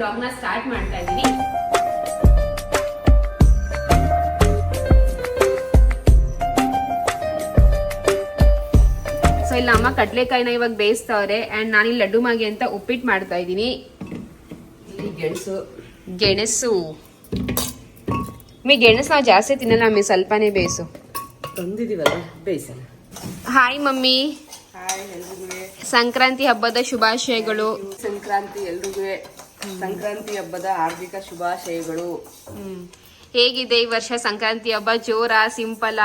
ಕೇಳ್ತಾ ಈ ವ್ಲಾಗ್ನ ಸ್ಟಾರ್ಟ್ ಮಾಡ್ತಾ ಇದ್ದೀನಿ ಸೊ ಇಲ್ಲ ಅಮ್ಮ ಕಡ್ಲೆಕಾಯಿನ ಇವಾಗ ಬೇಯಿಸ್ತವ್ರೆ ಅಂಡ್ ಇಲ್ಲಿ ಲಡ್ಡು ಮಾಗಿ ಅಂತ ಉಪ್ಪಿಟ್ಟು ಮಾಡ್ತಾ ಇದ್ದೀನಿ ಗೆಣಸು. ಗೆಣಸು. ಮೀ ಗೆಣಸು ನಾವು ಜಾಸ್ತಿ ತಿನ್ನಲ್ಲ ಮೀ ಸ್ವಲ್ಪನೇ ಬೇಯಿಸು. ತಂದಿದೀವಲ್ಲ ಬೇಯಿಸಲ್ಲ ಹಾಯ್ ಮಮ್ಮಿ. ಸಂಕ್ರಾಂತಿ ಹಬ್ಬದ ಶುಭಾಶಯಗಳು. ಸಂಕ್ರಾಂತಿ ಎಲ್ರಿಗೂ. ಸಂಕ್ರಾಂತಿ ಹಬ್ಬದ ಹಾರ್ದಿಕ ಶುಭಾಶಯಗಳು. ಹೇಗಿದೆ ಈ ವರ್ಷ ಸಂಕ್ರಾಂತಿ ಹಬ್ಬ? ಜೋರ ಸಿಂಪಲ?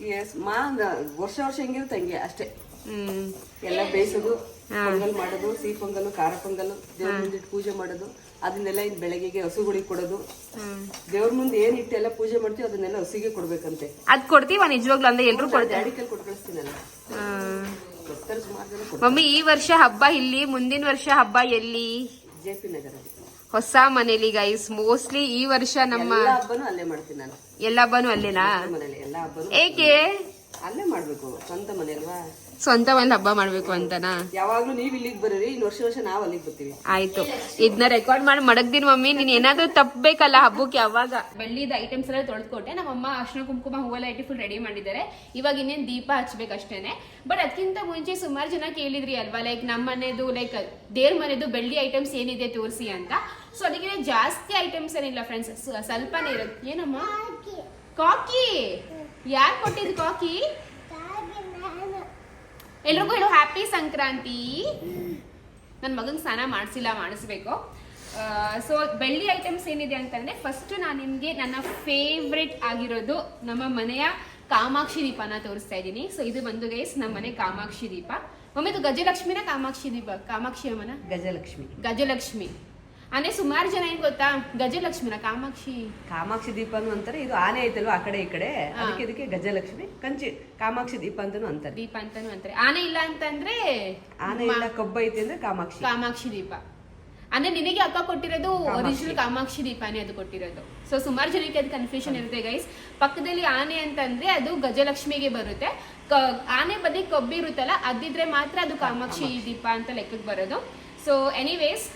ಎಸ್ ಮಾ ವರ್ಷ ವರ್ಷ ಹೆಂಗಿರುತ್ತೆ ಹಂಗೆ ಅಷ್ಟೇ. ಹ್ಮ್. ಎಲ್ಲ ಬೇಯಿಸೋದು ಪೊಂಗಲ್ ಮಾಡೋದು ಸಿಹಿ ಪೊಂಗಲ್ ಖಾರ ಪೊಂಗಲ್ ದೇವ್ರ ಮುಂದೆ ಪೂಜೆ ಮಾಡೋದು ಅದನ್ನೆಲ್ಲ ಇನ್ ಬೆಳಗ್ಗೆಗೆ ಹಸುಗಳಿಗೆ ಕೊಡೋದು. ದೇವ್ರ ಮುಂದೆ ಏನ್ ಇಟ್ಟೆಲ್ಲ ಪೂಜೆ ಮಾಡ್ತೀವಿ ಅದನ್ನೆಲ್ಲ ಹಸುಗೆ ಕೊಡ್ಬೇಕಂತೆ. ಅದ್ ಕೊಡ್ತೀವ ನಿಜವಾಗ್ಲು? ಅಂದ್ರೆ ಎಲ್ರು ಕೊಡ್ತೀವಿ? ಕೊಟ್ಟು ಕಳಿಸ್ತೀನಲ್ಲ. ಮಮ್ಮಿ ಈ ವರ್ಷ ಹಬ್ಬ ಇಲ್ಲಿ ಮುಂದಿನ ವರ್ಷ ಹಬ್ಬ ಎಲ್ಲಿ? J P Nagar. ಹೊಸ ಮನೇಲಿ ಗೈಸ್ ಮೋಸ್ಟ್ಲಿ ಈ ವರ್ಷ ನಮ್ಮ ಎಲ್ಲ ಹಬ್ಬನೂ ಅಲ್ಲೇ ಮಾಡ್ತೀನಿ ನಾನು. ಎಲ್ಲ ಹಬ್ಬನು ಅಲ್ಲೇನಾ? ಮನೇಲಿ ಎಲ್ಲ ಹಬ್ಬನೂ ಏಕೆ? ಅಲ್ಲೇ ಮಾಡ್ಬೇಕು ಸ್ವಂತ ಮನೆ ಅಲ್ವಾ? ಸ್ವಂತ ಒಂದು ಹಬ್ಬ ಮಾಡ್ಬೇಕು ಅಂತನಾ? ಯಾವಾಗ್ಲೂ ನೀವ್ ಇಲ್ಲಿಗೆ ಬರೀರಿ ಇನ್ ವರ್ಷ ವರ್ಷ ನಾವ್ ಅಲ್ಲಿಗೆ ಬರ್ತೀವಿ. ಆಯ್ತು. ಇದನ್ನ ರೆಕಾರ್ಡ್ ಮಾಡಿ ಮಡಗ್ದಿನ ಮಮ್ಮಿ ನೀನ್ ಏನಾದ್ರೂ ತಪ್ಪಬೇಕಲ್ಲ ಹಬ್ಬಕ್ಕೆ ಯಾವಾಗ? ಬೆಳ್ಳಿದ ಐಟಮ್ಸ್ ಎಲ್ಲ ನಮ್ಮ ನಮ್ಮಮ್ಮ ಅರ್ಶಿನ ಕುಂಕುಮ ಹೂವೆಲ್ಲ ಇಟ್ಟು ಫುಲ್ ರೆಡಿ ಮಾಡಿದ್ದಾರೆ. ಇವಾಗ ಇನ್ನೇನ್ ದೀಪ ಹಚ್ಬೇಕಷ್ಟೇನೆ. ಬಟ್ ಅದಕ್ಕಿಂತ ಮುಂಚೆ ಸುಮಾರು ಜನ ಕೇಳಿದ್ರಿ ಅಲ್ವಾ ಲೈಕ್ ನಮ್ಮ ಮನೆದು ಲೈಕ್ ದೇವ್ರ ಮನೆದು ಬೆಳ್ಳಿ ಐಟಮ್ಸ್ ಏನಿದೆ ತೋರಿಸಿ ಅಂತ. ಸೊ ಅದಕ್ಕೆ ಜಾಸ್ತಿ ಐಟಮ್ಸ್ ಏನಿಲ್ಲ ಫ್ರೆಂಡ್ಸ್ ಸ್ವಲ್ಪನೇ ಇರುತ್ತೆ ಏನಮ್ಮ? ಕಾಕಿ. ಯಾರು ಕೊಟ್ಟಿದ್ದು ಕಾಕಿ? ಎಲ್ರಿಗೂ ಹೇಳು ಹ್ಯಾಪಿ ಸಂಕ್ರಾಂತಿ. ನನ್ನ ಮಗನ ಸ್ನಾನ ಮಾಡಿಸಿಲ್ಲ ಮಾಡಿಸ್ಬೇಕು. ಸೊ ಬೆಳ್ಳಿ ಐಟಮ್ಸ್ ಏನಿದೆ ಅಂತಂದ್ರೆ ಫಸ್ಟ್ ನಾನು ನಿಮಗೆ ನನ್ನ ಫೇವ್ರೆಟ್ ಆಗಿರೋದು ನಮ್ಮ ಮನೆಯ ಕಾಮಾಕ್ಷಿ ದೀಪನ ತೋರಿಸ್ತಾ ಇದ್ದೀನಿ. ಸೊ ಇದು ಬಂದು ಗೈಸ್ ನಮ್ಮ ಮನೆ ಕಾಮಾಕ್ಷಿ ದೀಪ. ಮಮ್ಮಿದು ಗಜಲಕ್ಷ್ಮಿನ ಕಾಮಾಕ್ಷಿ ದೀಪ ಕಾಮಾಕ್ಷಿ ಅಮ್ಮನ? ಗಜಲಕ್ಷ್ಮಿ. ಗಜಲಕ್ಷ್ಮಿ. ಅಂದ್ರೆ ಸುಮಾರು ಜನ ಏನ್ ಗೊತ್ತಾ? ಗಜಲಕ್ಷ್ಮಿನ ಕಾಮಾಕ್ಷಿ. ಕಾಮಾಕ್ಷಿ ದೀಪನು ಅಂತಾರೆ ಇದು ಆನೆ ಐತಲ್ವಾ ಆ ಕಡೆ ಈ ಕಡೆ? ಅದಕ್ಕೆ ಇದಕ್ಕೆ ಗಜಲಕ್ಷ್ಮಿ ಕಂಚಿ ಕಾಮಾಕ್ಷಿ ದೀಪ ಅಂತಾನು ಅಂತಾರೆ. ದೀಪ ಅಂತಾನು ಅಂತಾರೆ. ಆನೆ ಇಲ್ಲ ಅಂತಂದ್ರೆ ಆನೆ ಇಲ್ಲ ಕಬ್ಬ ಐತಿ ಅಂದ್ರೆ ಕಾಮಾಕ್ಷಿ. ಕಾಮಾಕ್ಷಿ ದೀಪ. ಅಂದ್ರೆ ನಿನಗೆ ಅಕ್ಕ ಕೊಟ್ಟಿರೋದು ಒರಿಜಿನಲ್ ಕಾಮಾಕ್ಷಿ ದೀಪಾನೇ ಅದು ಕೊಟ್ಟಿರೋದು. ಸೊ ಸುಮಾರು ಜನಕ್ಕೆ ಅದು ಕನ್ಫ್ಯೂಷನ್ ಇರುತ್ತೆ ಗೈಸ್ ಪಕ್ಕದಲ್ಲಿ ಆನೆ ಅಂತಂದ್ರೆ ಅದು ಗಜಲಕ್ಷ್ಮಿಗೆ ಬರುತ್ತೆ. ಆನೆ ಬದಿ ಕಬ್ಬಿ ಇರುತ್ತಲ್ಲ ಅದಿದ್ರೆ ಮಾತ್ರ ಅದು ಕಾಮಾಕ್ಷಿ ದೀಪ ಅಂತ ಲೆಕ್ಕಕ್ಕೆ ಬರೋದು. ಸೊ ಎನಿವೇಸ್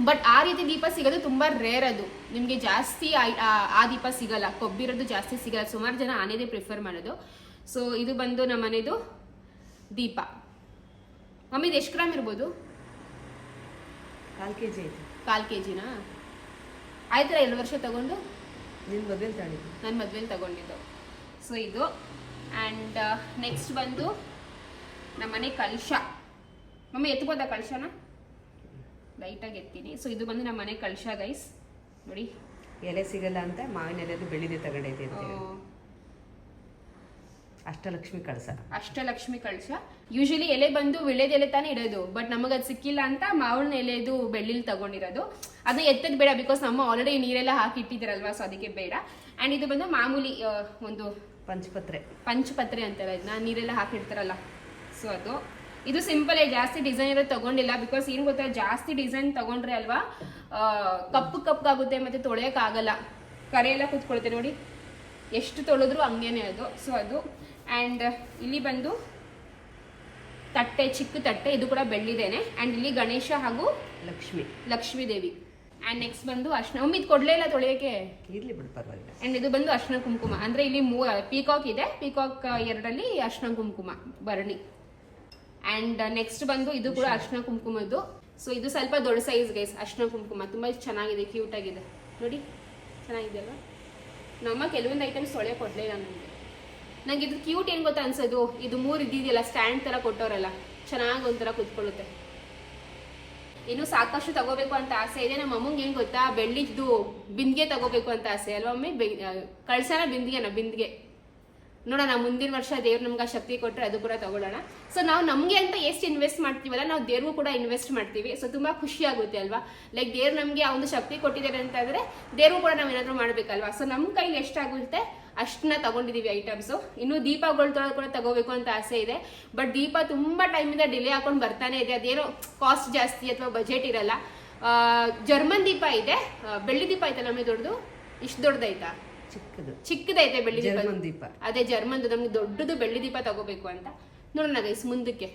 ಬಟ್ ಆ ರೀತಿ ದೀಪ ಸಿಗೋದು ತುಂಬಾ ರೇರ್ ಅದು. ನಿಮಗೆ ಜಾಸ್ತಿ ಆ- ದೀಪ ಸಿಗಲ್ಲ. ಕೊಬ್ಬಿರೋದು ಜಾಸ್ತಿ ಸಿಗಲ್ಲ. ಸುಮಾರು ಜನ ಆನೆದೇ ಪ್ರಿಫರ್ ಮಾಡೋದು. ಸೊ ಇದು ಬಂದು ನಮ್ಮ ಮನೆದು ದೀಪ. ಮಮ್ಮಿ ಇದು ಎಷ್ಟು ಗ್ರಾಮ್ ಇರ್ಬೋದು? ಕಾಲು ಕೆ ಜಿ ಕಾಲು ಕೆ ಜಿನಾ ಆಯ್ತಾ ಎರಡು ವರ್ಷ ತಗೊಂಡು? ನಿನ್ ಬದಲ್ ತಾಳಿದ್ದು ನನ್ನ ಮದ್ವೆಲಿ ತಗೊಂಡಿದ್ದು. ಸೊ ಇದು. ಆ್ಯಂಡ್ ನೆಕ್ಸ್ಟ್ ಬಂದು ನಮ್ಮನೆ ಕಲಶ ಮಮ್ಮಿ ಎತ್ಕೋದ ಕಲಶನ ಲೈಟಾಗಿ ಎತ್ತೀನಿ. ಸೊ ಇದು ಬಂದು ನಮ್ಮ ಮನೆ ಕಳಶ ಗೈಸ್ ನೋಡಿ. ಎಲೆ ಸಿಗಲ್ಲ ಅಂತ ಮಾವಿನ ಎಲೆದು ಬೆಳಿದೆ ತಗೊಂಡೈತೆ ಅಷ್ಟಲಕ್ಷ್ಮಿ ಕಳಸ. ಅಷ್ಟಲಕ್ಷ್ಮಿ ಕಳಶ ಯೂಶಲಿ ಎಲೆ ಬಂದು ವಿಳೆದ ಎಲೆ ತಾನೇ ಇಡೋದು ಬಟ್ ನಮಗೆ ಅದು ಸಿಕ್ಕಿಲ್ಲ ಅಂತ ಮಾವಿನ ಎಲೆದು ಬೆಳ್ಳಿಲಿ ತಗೊಂಡಿರೋದು. ಅದನ್ನ ಎತ್ತದ್ ಬೇಡ ಬಿಕಾಸ್ ನಮ್ಮ ಆಲ್ರೆಡಿ ನೀರೆಲ್ಲ ಹಾಕಿ ಇಟ್ಟಿದ್ದೀರಲ್ವಾ ಸೊ ಅದಕ್ಕೆ ಬೇಡ. ಆ್ಯಂಡ್ ಇದು ಬಂದು ಮಾಮೂಲಿ ಒಂದು ಪಂಚಪತ್ರೆ. ಪಂಚಪತ್ರೆ ಅಂತಾರೆ. ಇದನ್ನ ನೀರೆಲ್ಲ ಹಾಕಿರ್ತಾರಲ್ಲ. ಸೊ ಅದು. ಇದು ಸಿಂಪಲ್ ಜಾಸ್ತಿ ಡಿಸೈನ್ ಇರೋದು ತಗೊಂಡಿಲ್ಲ. ಬಿಕಾಸ್ ಏನು ಗೊತ್ತಾ ಜಾಸ್ತಿ ಡಿಸೈನ್ ತಗೊಂಡ್ರೆ ಅಲ್ವಾ ಕಪ್ಪು ಕಪ್ಪಾಗುತ್ತೆ ಮತ್ತೆ ತೊಳೆಯೋಕ್ಕಾಗಲ್ಲ. ಆಗಲ್ಲ ಕರೆ ಎಲ್ಲ ಕೂತ್ಕೊಳುತ್ತೆ ನೋಡಿ. ಎಷ್ಟು ತೊಳೆದ್ರು ಹಂಗೇನೆ ಅದು. ಸೊ ಅದು. ಆ್ಯಂಡ್ ಇಲ್ಲಿ ಬಂದು ತಟ್ಟೆ ಚಿಕ್ಕ ತಟ್ಟೆ ಇದು ಕೂಡ ಬೆಳ್ಳಿದೇನೆ. ಆ್ಯಂಡ್ ಇಲ್ಲಿ ಗಣೇಶ ಹಾಗೂ ಲಕ್ಷ್ಮಿ. ಲಕ್ಷ್ಮೀ ದೇವಿ. ಆ್ಯಂಡ್ ನೆಕ್ಸ್ಟ್ ಬಂದು ಅರ್ಶನ. ಒಮ್ಮೆ ಇದು ಕೊಡ್ಲೇ ಇಲ್ಲ ತೊಳೆಯೋಕೆ ಇರಲಿ ಬಿಡು ಪರವಾಗಿಲ್ಲ. ಅಂಡ್ ಇದು ಬಂದು ಅರ್ಶನ ಕುಂಕುಮ. ಅಂದ್ರೆ ಇಲ್ಲಿ ಮೂ ಪೀಕಾಕ್ ಇದೆ. ಪೀಕಾಕ್ ಎರಡರಲ್ಲಿ ಅರ್ಶನ ಕುಂಕುಮ ಭರಣಿ. ಅಂಡ್ ನೆಕ್ಸ್ಟ್ ಬಂದು ಇದು ಕೂಡ ಅರ್ಶಿನ ಕುಂಕುಮದ್ದು. ಸೊ ಇದು ಸ್ವಲ್ಪ ದೊಡ್ಡ ಸೈಜ್ ಗೈಸ್ ಅರ್ಶಿನ ಕುಂಕುಮ. ತುಂಬ ಚೆನ್ನಾಗಿದೆ ಕ್ಯೂಟ್ ಆಗಿದೆ. ನೋಡಿ ಚೆನ್ನಾಗಿದೆ ಅಲ್ವಾ? ನಮ್ಮ ಕೆಲವೊಂದು ಐಟಮ್ಸ್ ತೊಳೆ ಕೊಡಲಿಲ್ಲ ನನಗೆ ನಂಗೆ ಇದು ಕ್ಯೂಟ್ ಏನು ಗೊತ್ತಾ ಅನ್ಸೋದು? ಇದು ಮೂರು ಇದ್ದಿದೆಯಲ್ಲ ಸ್ಟ್ಯಾಂಡ್ ಥರ ಕೊಟ್ಟವರಲ್ಲ. ಚೆನ್ನಾಗಿ ಒಂಥರ ಕುತ್ಕೊಳ್ಳುತ್ತೆ. ಇನ್ನು ಸಾಕಷ್ಟು ತಗೋಬೇಕು ಅಂತ ಆಸೆ ಇದೆ. ನಮ್ಮ ಅಮ್ಮಂಗೆ ಏನ್ ಗೊತ್ತಾ? ಬೆಳ್ಳಿದ್ದು ಬಿಂದಿಗೆ ತಗೋಬೇಕು ಅಂತ ಆಸೆ. ಅಲ್ವಾ ಒಮ್ಮೆ ಕಳ್ಸೋಣ ಬಿಂದಿಗೆನ ಬಿಂದಿಗೆ. ನೋಡೋಣ, ಮುಂದಿನ ವರ್ಷ ದೇವ್ರು ನಮ್ಗೆ ಆ ಶಕ್ತಿ ಕೊಟ್ಟರೆ ಅದು ಕೂಡ ತಗೊಳ್ಳೋಣ. ಸೊ ನಾವು ನಮಗೆ ಅಂತ ಎಷ್ಟು ಇನ್ವೆಸ್ಟ್ ಮಾಡ್ತೀವಲ್ಲ, ನಾವು ದೇವ್ರಿಗೂ ಕೂಡ ಇನ್ವೆಸ್ಟ್ ಮಾಡ್ತೀವಿ. ಸೊ ತುಂಬ ಖುಷಿ ಆಗುತ್ತೆ ಅಲ್ವಾ? ಲೈಕ್ ದೇವ್ರು ನಮಗೆ ಆ ಒಂದು ಶಕ್ತಿ ಕೊಟ್ಟಿದ್ದಾರೆ ಅಂತಂದರೆ ದೇವ್ರು ಕೂಡ ನಾವು ಏನಾದರೂ ಮಾಡಬೇಕಲ್ವಾ? ಸೊ ನಮ್ಮ ಕೈಲಿ ಎಷ್ಟಾಗುತ್ತೆ ಅಷ್ಟನ್ನ ತಗೊಂಡಿದ್ದೀವಿ ಐಟಮ್ಸು ಇನ್ನು ದೀಪಗಳು ಕೂಡ ತಗೋಬೇಕು ಅಂತ ಆಸೆ ಇದೆ. ಬಟ್ ದೀಪ ತುಂಬ ಟೈಮಿಂದ ಡಿಲೇ ಹಾಕೊಂಡು ಬರ್ತಾನೆ ಇದೆ. ಅದೇನೋ ಕಾಸ್ಟ್ ಜಾಸ್ತಿ ಅಥವಾ ಬಜೆಟ್ ಇರಲ್ಲ. ಜರ್ಮನ್ ದೀಪ ಇದೆ. ಬೆಳ್ಳಿ ದೀಪ ಆಯ್ತಾ ನಮಗೆ ದೊಡ್ಡದು? ಇಷ್ಟು ದೊಡ್ಡದೈತಾ ಚಿಕ್ಕದು. ಚಿಕ್ಕದೈತೆ ಬೆಳ್ಳಿ ದೀಪ. ಜರ್ಮನ್ ದೀಪ. ಅದೇ ಜರ್ಮನ್ದು ನಮ್ಗೆ ದೊಡ್ಡದು ಬೆಳ್ಳಿ ದೀಪ ತಗೋಬೇಕು ಅಂತ. ನೋಡೋಣ ಗೈಸ್ ಮುಂದಕ್ಕೆ.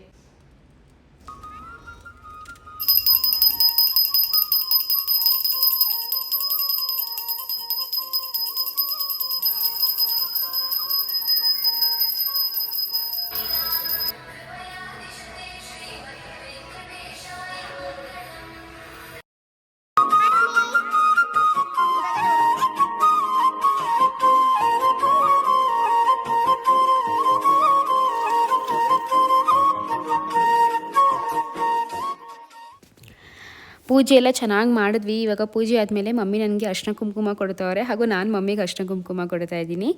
ಪೂಜೆ ಎಲ್ಲ ಚೆನ್ನಾಗಿ ಮಾಡಿದ್ವಿ. ಇವಾಗ ಪೂಜೆ ಆದಮೇಲೆ ಮಮ್ಮಿ ನನಗೆ ಅರ್ಶನ ಕುಂಕುಮ ಕೊಡ್ತವ್ರೆ ಹಾಗೂ ನಾನು ಮಮ್ಮಿಗೆ ಅರ್ಶನ ಕುಂಕುಮ ಕೊಡ್ತಾ ಇದ್ದೀನಿ.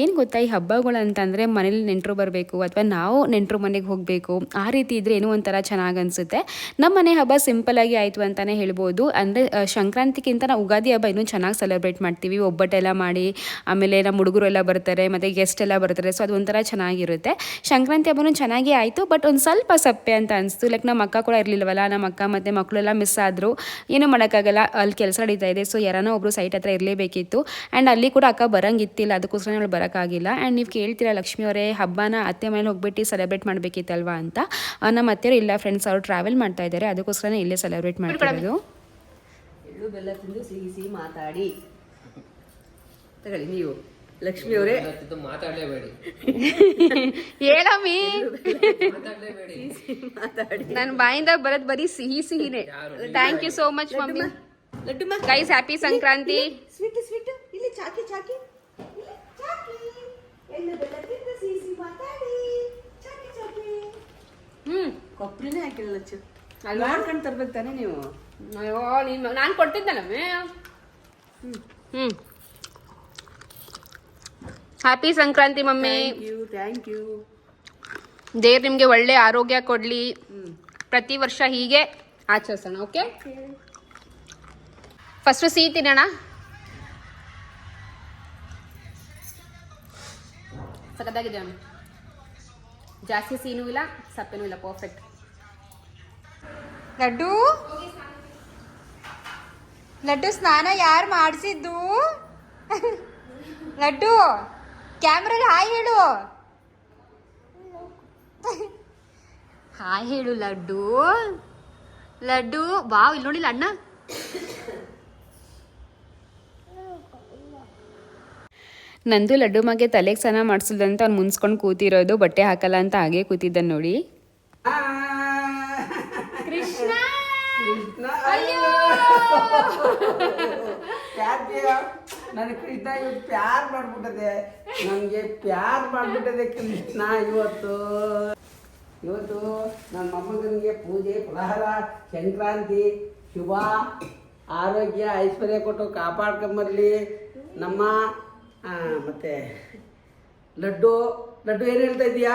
ಏನು ಗೊತ್ತಾ ಈ ಹಬ್ಬಗಳು ಅಂತಂದರೆ ಮನೇಲಿ ನೆಂಟರು ಬರಬೇಕು ಅಥವಾ ನಾವು ನೆಂಟರು ಮನೆಗೆ ಹೋಗಬೇಕು, ಆ ರೀತಿ ಇದ್ರೆ ಏನೋ ಒಂಥರ ಚೆನ್ನಾಗಿ ಅನಿಸುತ್ತೆ. ನಮ್ಮ ಮನೆ ಹಬ್ಬ ಸಿಂಪಲಾಗಿ ಆಯಿತು ಅಂತಲೇ ಹೇಳ್ಬೋದು. ಅಂದರೆ ಸಂಕ್ರಾಂತಿಗಿಂತ ನಾವು ಉಗಾದಿ ಹಬ್ಬ ಇನ್ನೂ ಚೆನ್ನಾಗಿ ಸೆಲೆಬ್ರೇಟ್ ಮಾಡ್ತೀವಿ. ಒಬ್ಬಟ್ಟೆಲ್ಲ ಮಾಡಿ, ಆಮೇಲೆ ನಮ್ಮ ಹುಡುಗರು ಎಲ್ಲ ಬರ್ತಾರೆ, ಮತ್ತು ಗೆಸ್ಟ್ ಎಲ್ಲ ಬರ್ತಾರೆ, ಸೊ ಅದು ಒಂಥರ ಚೆನ್ನಾಗಿರುತ್ತೆ. ಸಂಕ್ರಾಂತಿ ಹಬ್ಬನೂ ಚೆನ್ನಾಗೇ ಆಯಿತು, ಬಟ್ ಒಂದು ಸ್ವಲ್ಪ ಸಪ್ಪೆ ಅಂತ ಅನಿಸ್ತು. ಲೈಕ್ ನಮ್ಮ ಅಕ್ಕ ಕೂಡ ಇರಲಿಲ್ಲವಲ್ಲ ನಮ್ಮ ಅಕ್ಕ ಮತ್ತು ಮಕ್ಕಳೆಲ್ಲ ಮಿಸ್ ಆದರು ಏನೂ ಮಾಡೋಕ್ಕಾಗಲ್ಲ, ಅಲ್ಲಿ ಕೆಲಸ ನಡೀತಾ ಇದೆ ಸೊ ಯಾರನೋ ಒಬ್ಬರು ಸೈಟ್ ಹತ್ರ ಇರಲೇಬೇಕಿತ್ತು. ಆ್ಯಂಡ್ ಅಲ್ಲಿ ಕೂಡ ಅಕ್ಕ ಬರೋಂಗಿತ್ತಿಲ್ಲ ಅದಕ್ಕೋಸ್ಕರ ಅವಳು ಬರೋಕ್ಕಾಗಿಲ್ಲ. ಆ್ಯಂಡ್ ನೀವು ಕೇಳ್ತೀರಾ ಲಕ್ಷ್ಮಿ ಅವರೇ, ಹಬ್ಬನ ಅತ್ತೆ ಮೇಲೆ ಹೋಗ್ಬಿಟ್ಟು ಸೆಲೆಬ್ರೇಟ್ ಮಾಡಬೇಕಿತ್ತಲ್ವಾ ಅಂತ. ನಮ್ಮ ಅತ್ತೆಯರು ಇಲ್ಲ ಫ್ರೆಂಡ್ಸ್ ಅವರು ಟ್ರಾವೆಲ್ ಮಾಡ್ತಾ ಇದ್ದಾರೆ ಅದಕ್ಕೋಸ್ಕರ ಇಲ್ಲೇ ಸೆಲೆಬ್ರೇಟ್ ಮಾಡ್ಕೊಳ್ಳೋದು ಬೆಲ್ಲ ತಿಂದು ಸಿಹಿ ಸಿಹಿ ಮಾತಾಡಿ. ತಗೊಳ್ಳಿ, ನೀವು. ಲಕ್ಷ್ಮಿ ಅವರೇ. ಮಾತಾಡಲೇಬೇಡಿ. ಮಾತಾಡ್ಲೇಬೇಡಿ ಹೇಳಮ್ಮಿ ಮಾತಾಡಲೇಬೇಡಿ. ಮಾತಾಡಿ. ನನ್ನ ಬಾಯಿಂದ ಬರೋದ್ ಬರೀ ಸಿಹಿ ಸಿಹಿನೇ. Thank you so much mummy. Laddu guys happy Sankranti. Sweet sweet ಇಲ್ಲಿ ಚಾಕಿ ಚಾಕಿ. ಇಲ್ಲಿ ಚಾಕಿ. ಎಳ್ಳು ಬೆಲ್ಲ ಸಿಹಿ ಸಿಹಿ ಮಾತಾಡಿ. ಚಾಕಿ ಚಾಕಿ. ಹ್ಮ್. ಕೊಬ್ಬರಿನೇ ಹಾಕಿಲ್ಲ ಲಚ್ಚು. ಅಲ್ವಾ? ಮಾಡ್ಕೊಂಡು ತರ್ಬೇಕು ತಾನೇ ನೀವು. ಅಯ್ಯೋ ನೀನು ನಾನು ಕೊಟ್ಟಿದ್ದಲ್ಲಮ್ಮೆ ಹ್ಮ್. Happy Sankranti mummy thank you ದೇವ್ರು ನಿಮಗೆ ಒಳ್ಳೆ ಆರೋಗ್ಯ ಕೊಡ್ಲಿ. ಪ್ರತಿ ವರ್ಷ ಹೀಗೆ ಆಚರಿಸೋಣ ಓಕೆ? ಫಸ್ಟು ಸಿಹಿ ತಿನ್ನೋಣ. ಸಖತ್ತಾಗಿದೆ ಜಾಸ್ತಿ ಸೀನೂ ಇಲ್ಲ ಸಪ್ಪೆನೂ ಇಲ್ಲ ಪರ್ಫೆಕ್ಟ್ ಲಡ್ಡು? ಲಡ್ಡು ಸ್ನಾನ ಯಾರು ಮಾಡಿಸಿದ್ದು? ಲಡ್ಡು? ಕ್ಯಾಮ್ರಲ್ಲಿ ಹಾಯ್ ಹೇಳು. ಹಾಯ್ ಹೇಳು ಲಡ್ಡು. ಲಡ್ಡು ಬಾ ಇಲ್ಲಿ ನೋಡಿಲ್ಲ ಅಣ್ಣ? ನಂದು ಲಡ್ಡು ಮಗೆ ತಲೆಗೆ ಸ್ನಾನ ಮಾಡಿಸಿದಂತ ಅವ್ನು ಮುನ್ಸ್ಕೊಂಡು ಕೂತಿರೋದು ಬಟ್ಟೆ ಹಾಕಲ್ಲ ಅಂತ ಹಾಗೆ ಕೂತಿದ್ದ ನೋಡಿ. ಕೃಷ್ಣ! ನನಗೆ ಕೃಷ್ಣ ಇವತ್ತು ಪ್ಯಾರ್ ಮಾಡಿಬಿಟ್ಟದೆ. ನನಗೆ ಪ್ಯಾರ್ ಮಾಡಿಬಿಟ್ಟದೆ ಕೃಷ್ಣ ಇವತ್ತು. ಇವತ್ತು ನನ್ನ ಮೊಮ್ಮಗನಿಗೆ ಪೂಜೆ ಫಲಹಾರ ಸಂಕ್ರಾಂತಿ ಶುಭ ಆರೋಗ್ಯ ಐಶ್ವರ್ಯ ಕೊಟ್ಟು ಕಾಪಾಡ್ಕೊಂಬರ್ಲಿ. ನಮ್ಮ ಮತ್ತೆ ಲಡ್ಡು ಲಡ್ಡು ಏನು ಹೇಳ್ತಾ ಇದೀಯಾ?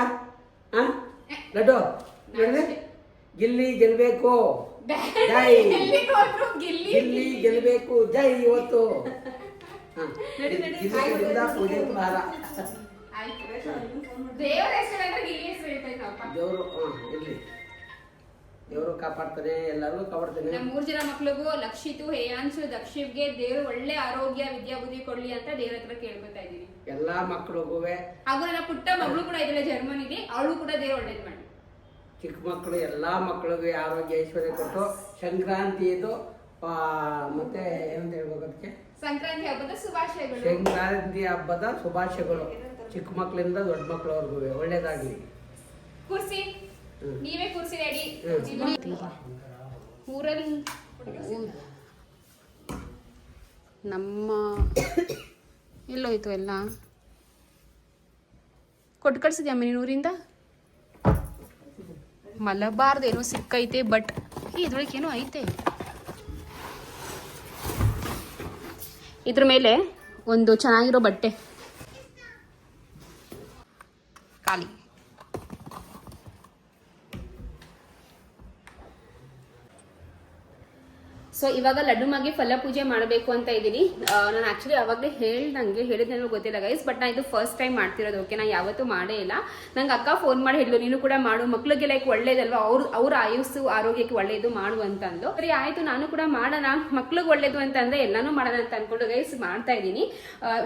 ಹಾಂ ಲಡ್ಡು ಗಿಲ್ಲಿ ಗೆಲ್ಬೇಕು. ಜೈ. ಗಿಲ್ಲಿ ಗೆಲ್ಬೇಕು. ಜೈ ಇವತ್ತು. ದೇವರ ಇರ್ಲಿ. ದೇವರು ಕಾಪಾಡ್ತಾನೆ ಎಲ್ಲರೂ ಕಾಪಾಡ್ತಾರೆ ನಮ್ಮ ಮೂರ್ ಜನ ಮಕ್ಳಿಗೂ ಲಕ್ಷಿತು ಹೇಯಾಂಶು ದಕ್ಷಿವ್ಗೆ ದೇವ್ರು ಒಳ್ಳೆ ಆರೋಗ್ಯ ವಿದ್ಯಾಬುದ್ಧಿ ಕೊಡ್ಲಿ ಅಂತ ದೇವ್ರ ಹತ್ರ ಕೇಳ್ಕೊತಾ ಇದೀನಿ ಎಲ್ಲಾ ಮಕ್ಕಳಿಗೂ ಹಾಗೂ ನನ್ನ ಪುಟ್ಟ ಮಗಳು ಕೂಡ ಇದ್ರೆ ಜರ್ಮನಿಲಿ ಅವಳು ಕೂಡ ದೇವ್ರು ಒಳ್ಳೇದ್ ಮಾಡಿ. ಚಿಕ್ಕ ಮಕ್ಕಳು ಎಲ್ಲಾ ಮಕ್ಕಳಿಗೂ ಆರೋಗ್ಯ ಐಶ್ವರ್ಯ ಕೊಟ್ಟು ಸಂಕ್ರಾಂತಿ ಇದು ಮತ್ತೆ ಏನಂತ ಹೇಳ್ಬೇಕು ಅದಕ್ಕೆ? ಸಂಕ್ರಾಂತಿ ಹಬ್ಬದ ಶುಭಾಶಯಗಳು. ಸಂಕ್ರಾಂತಿ ಹಬ್ಬದ ಶುಭಾಶಯಗಳು. ಚಿಕ್ಕ ಮಕ್ಕಳಿಂದ ದೊಡ್ಡ ಮಕ್ಕಳವರೆಗೂ ಒಳ್ಳೇದಾಗಲಿ. ಕುರ್ಸಿ. ನೀವೇ ಕುರ್ಸಿ ರೆಡಿ. ಊರಲ್ಲಿ ನಮ್ಮ ಎಲ್ಲೋಯ್ತು ಎಲ್ಲ? ಕೊಟ್ಟು ಕಳ್ಸಿದ್ಯಾ ನೀನು ಊರಿಂದ ಮಲಬಾರ್ದು ಏನೋ ಸಿಕ್ಕೈತೆ ಬಟ್ ಇದ್ರೊಳಗೆ ಏನೋ ಐತೆ. ಇದ್ರ ಮೇಲೆ ಒಂದು ಚೆನ್ನಾಗಿರೋ ಬಟ್ಟೆ. ಖಾಲಿ. ಸೊ ಇವಾಗ ಲಡ್ಡು ಫಲ ಪೂಜೆ ಮಾಡಬೇಕು ಅಂತ ಇದ್ದೀನಿ. ನಾನು ಆಕ್ಚುಲಿ ಅವಾಗಲೇ ಹೇಳ್ದಂಗೆ ನನಗೆ ಗೊತ್ತಿಲ್ಲ ಗೈಸ್ ಬಟ್ ನಾನು ಇದು ಫಸ್ಟ್ ಟೈಮ್ ಮಾಡ್ತಿರೋದು ಓಕೆ ನಾನು ಯಾವತ್ತೂ ಮಾಡೇ ಇಲ್ಲ. ನಂಗೆ ಅಕ್ಕ ಫೋನ್ ಮಾಡಿ ಹೇಳಿದ್ರು ನೀನು ಕೂಡ ಮಾಡು. ಮಕ್ಳಿಗೆ ಲೈಕ್ ಒಳ್ಳೇದಲ್ವಾ? ಅವ್ರ ಅವ್ರ ಆಯುಸ್ಸು, ಆರೋಗ್ಯಕ್ಕೆ ಒಳ್ಳೇದು ಮಾಡು ಅಂತಂದು ಸರಿ, ಆಯಿತು, ನಾನು ಕೂಡ ಮಾಡೋಣ. ಮಕ್ಳಿಗೆ ಒಳ್ಳೇದು ಅಂತಂದ್ರೆ ಎಲ್ಲಾನು ಮಾಡೋಣ ಅಂತ ಅಂದ್ಕೊಂಡು ಗೈಸ್ ಮಾಡ್ತಾ ಇದ್ದೀನಿ.